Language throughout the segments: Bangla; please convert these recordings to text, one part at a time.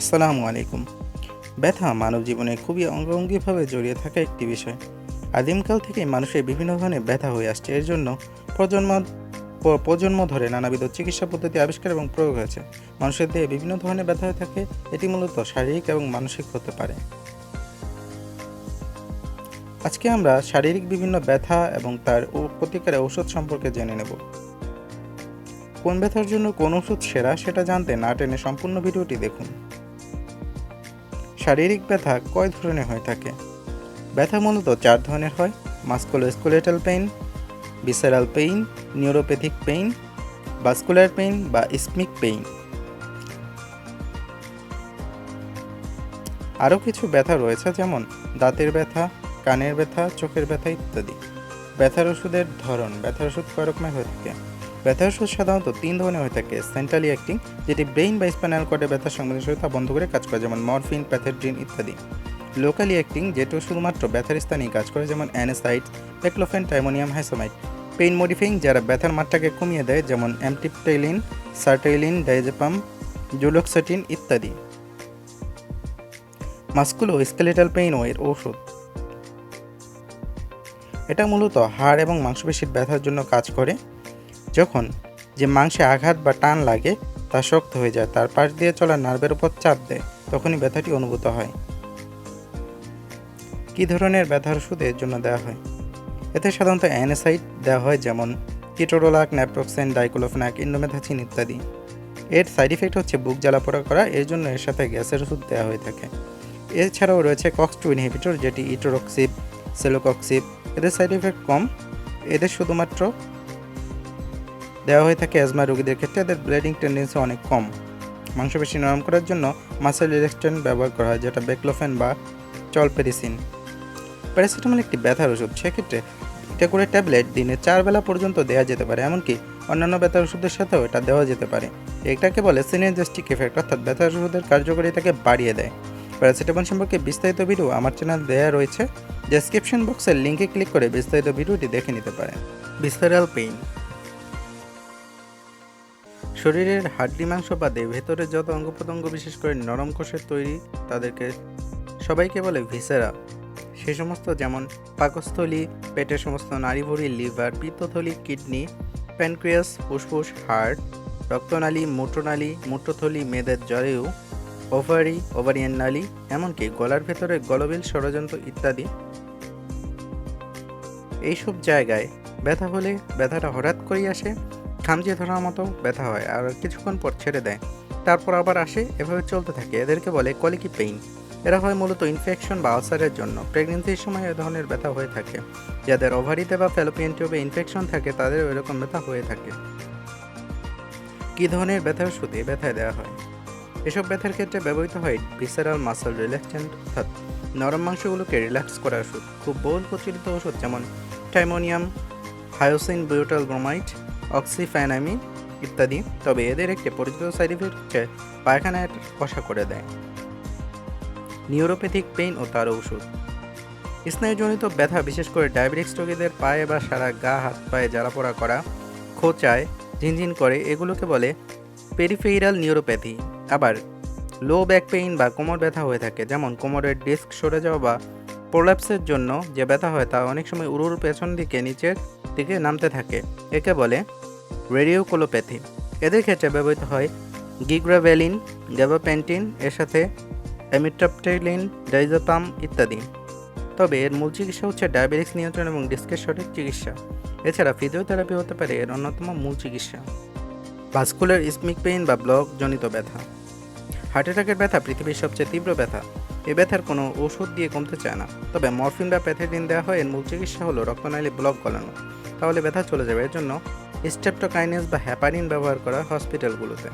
আসসালামু আলাইকুম। ব্যথা মানব জীবনে খুবই অঙ্গাঙ্গিভাবে জড়িয়ে থাকা একটি বিষয়। আদিমকাল থেকে মানুষের বিভিন্ন ধরনের ব্যথা হয়ে আসছে। এর জন্য প্রজন্ম প্রজন্ম ধরে নানাবিধ চিকিৎসা পদ্ধতি আবিষ্কার এবং প্রয়োগ হয়েছে। মানুষের দেহে বিভিন্ন ধরনের ব্যথা হয়ে থাকে। এটি মূলত শারীরিক এবং মানসিক হতে পারে। আজকে আমরা শারীরিক বিভিন্ন ব্যথা এবং তার প্রতিকারের ঔষধ সম্পর্কে জেনে নেব। কোন ব্যথার জন্য কোন ওষুধ সেরা সেটা জানতে না টেনে সম্পূর্ণ ভিডিওটি দেখুন। শারীরিক ব্যথা কয় ধরনের হয়ে থাকে। ব্যথা মূলত চার ধরনের হয় musculoskeletal pain visceral pain neuropathic pain vascular pain বা স্মিক পেইন আরও কিছু ব্যথা রয়েছে যেমন দাঁতের ব্যথা, কানের ব্যথা, চোখের ব্যথা ইত্যাদি। ব্যথার ওষুধের ধরন, ব্যথার ওষুধ কয় রকমের হয়ে থাকে। ব্যথার ওষুধ সাধারণত তিন ধরনের হয়ে থাকে। সেন্ট্রালি অ্যাক্টিং, যেটি ব্রেইন বা স্পাইনাল কর্ডে ব্যথার সংবেদনশীলতা বন্ধ করে কাজ করে, যেমন মরফিন, প্যাথেড্রিন ইত্যাদি। লোকালি অ্যাক্টিং, যেটা শুধুমাত্র ব্যথার স্থানেই কাজ করে, যেমন অ্যানেসাইড পেক্লোফেন টাইমোনিয়াম হাইসোমাইড পেইন মডিফাইং, যারা ব্যথার মাত্রাকে কমিয়ে দেয়, যেমন অ্যামটিপটাইলিন, সার্টাইলিন ডাইজেপাম জুলোক্সাটিন ইত্যাদি। মাস্কুলো স্কেলেটাল পেইন ও এর ঔষধ। এটা মূলত হাড় এবং মাংসপেশির ব্যথার জন্য কাজ করে। যখন যে মাংসে আঘাত বা টান লাগে তা শক্ত হয়ে যায়, তার পাশ দিয়ে চলা নার্ভের উপর চাপ দেয়, তখনই ব্যথাটি অনুভূত হয়। কী ধরনের ব্যথার ওষুধ এর জন্য দেওয়া হয়? এতে সাধারণত অ্যানেসাইড দেওয়া হয়, যেমন কিটোরোলাক ন্যাপ্রোক্সেন, ডাইক্লোফেনাক, ইন্ডোমেথাচিন ইত্যাদি। এর সাইড ইফেক্ট হচ্ছে বুক জ্বালাপোড়া করা, এর জন্য এর সাথে গ্যাসের ওষুধ দেওয়া হয়ে থাকে। এছাড়াও রয়েছে কক্স টু ইনহিবিটর, যেটি ইটোরক্সিপ, সেলোকক্সিপ, এদের সাইড ইফেক্ট কম। এদের শুধুমাত্র দেওয়া হয়ে থাকে অ্যাজমা রোগীদের ক্ষেত্রে। এদের ব্লিডিং টেন্ডেন্সি অনেক কম। মাংসপেশি নরম করার জন্য মাসেল রিলেক্সটেন্ট ব্যবহার করা হয়, যেটা বেক্লোফেন বা চলপেরিসিন। প্যারাসিটামল একটি ব্যথার ওষুধ। সেক্ষেত্রে এটা করে ট্যাবলেট দিনে চার বেলা পর্যন্ত দেওয়া যেতে পারে, এমনকি অন্যান্য ব্যথার ওষুধের সাথেও এটা দেওয়া যেতে পারে। এটাকে বলে সিনেজেস্টিক এফেক্ট অর্থাৎ ব্যথার ওষুধের কার্যকারিতাকে বাড়িয়ে দেয়। প্যারাসিটামল সম্পর্কে বিস্তারিত ভিডিও আমার চ্যানেল দেওয়া রয়েছে। ডেসক্রিপশন বক্সের লিঙ্কে ক্লিক করে বিস্তারিত ভিডিওটি দেখে নিতে পারেন। বিস্তারাল পেইন শরীরের হাড্ডি মাংস বাদে ভেতরে যত অঙ্গ প্রত্যঙ্গ বিশেষ করে নরম কোষের তৈরি, তাদেরকে সবাইকে বলে ভিসেরা। সে সমস্ত যেমন পাকস্থলী, পেটের সমস্ত নাড়িভুড়ি, লিভার, পিত্তথলি, কিডনি, প্যানক্রিয়াস, ফুসফুস হার্ট রক্তনালী, মূত্রনালী, মূত্রথলি, মেদের জরেও, ওভারি, ওভারিয়ান নালী, এমনকি গলার ভেতরে গলবিল, ষড়যন্ত্র ইত্যাদি। এইসব জায়গায় ব্যথা হলে ব্যথাটা হঠাৎ করেই আসে। খামচে ধরার মতো ব্যথা হয় আর কিছুক্ষণ পর ছেড়ে দেয়। তারপর আবার আসে, এভাবে চলতে থাকে। এদেরকে বলে কলিকি পেইন। এরা হয় মূলত ইনফেকশন বা আলসারের জন্য। প্রেগনেন্সির সময় এ ধরনের ব্যথা হয়ে থাকে। যাদের ওভারিতে বা ফ্যালোপিয়ান টিউবে ইনফেকশন থাকে, তাদের এরকম ব্যথা হয়ে থাকে। কী ধরনের ব্যথার ওষুধ ব্যথায় দেওয়া হয়? এসব ব্যথার ক্ষেত্রে ব্যবহৃত হয় ভিসারাল মাসল রিল্যাক্সেন্ট অর্থাৎ নরম মাংসগুলোকে রিল্যাক্স করার ওষুধ। খুব বহুল প্রচলিত ওষুধ যেমন টাইমোনিয়াম হায়োসিন বিউটাল ব্রোমাইড অক্সিফ্যানামি ইত্যাদি, তবে এদের একটি পরিচিত সাইড ইফেক্ট হচ্ছে পায়খানায় কষা করে দেয়। নিউরোপ্যাথিক পেইন ও তার ঔষধ। স্নায়ুজনিত ব্যথা, বিশেষ করে ডায়াবেটিক্স রোগীদের পায়ে বা সারা গা, হাত পায়ে জ্বালা জ্বালাপোড়া করা, খোঁচায়, ঝিনঝিন করে, এগুলোকে বলে পেরিফেইরাল নিউরোপ্যাথি আবার লো ব্যাক পেইন বা কোমর ব্যথা হয়ে থাকে, যেমন কোমরের ডিস্ক সরে যাওয়া বা প্রোল্যাপসের জন্য যে ব্যথা হয় তা অনেক সময় উরুর পেছন দিকে নিচের দিকে নামতে থাকে। একে বলে রেডিওকোলোপ্যাথি। এদের ক্ষেত্রে ব্যবহৃত হয় গিগ্রাভেলিন গ্যাবাপেন্টিন, এর সাথে অ্যামিট্রাপটেলিন, ডাইজোপাম ইত্যাদি। তবে এর মূল চিকিৎসা হচ্ছে ডায়াবেটিক্স নিয়ন্ত্রণ এবং ডিস্কের সঠিক চিকিৎসা। এছাড়া ফিজিওথেরাপি হতে পারে এর অন্যতম মূল চিকিৎসা। ভাস্কুলার ইসমিক পেইন বা ব্লক জনিত ব্যথা। হার্ট অ্যাটাকের ব্যথা পৃথিবীর সবচেয়ে তীব্র ব্যথা। এ ব্যথার কোনো ওষুধ দিয়ে কমতে চায় না। তবে মরফিন বা প্যাথেডিন দেওয়া হয়, এর মূল চিকিৎসা হলো রক্তনালী ব্লক গলানো। তাহলে ব্যথা চলে যাবে। এর জন্য স্টেপটোকাইনেস বা হ্যাপারিন ব্যবহার করা হসপিটালগুলোতে।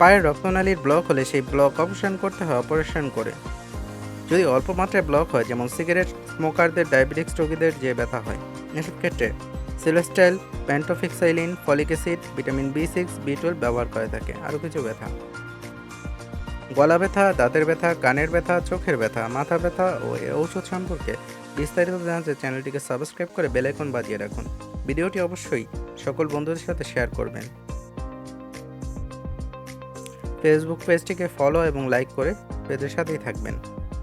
পায়ের রক্তনালীর ব্লক হলে সেই ব্লক অপারেশন করতে হয় অপারেশন করে। যদি অল্প মাত্রায় ব্লক হয়, যেমন সিগারেট স্মোকারদের ডায়াবেটিক্স রোগীদের যে ব্যথা হয়, এসব ক্ষেত্রে সেলেস্টাইল, pentoxifylline, folic acid, vitamin B six, B twelve ব্যবহার করে থাকে আরও কিছু ব্যথা। গলা ব্যথা, দাঁতের ব্যথা, কানের ব্যথা, চোখের ব্যথা, মাথা ব্যথা ও ঔষধ সম্পর্কে বিস্তারিত জানাতে চ্যানেলটিকে সাবস্ক্রাইব করে বেলাইকন বাজিয়ে রাখুন। ভিডিওটি অবশ্যই সকল বন্ধুদের সাথে শেয়ার করবেন। ফেসবুক পেজটিকে ফলো এবং লাইক করে পেজের সাথেই থাকবেন।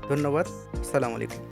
ধন্যবাদ, আসসালামু আলাইকুম।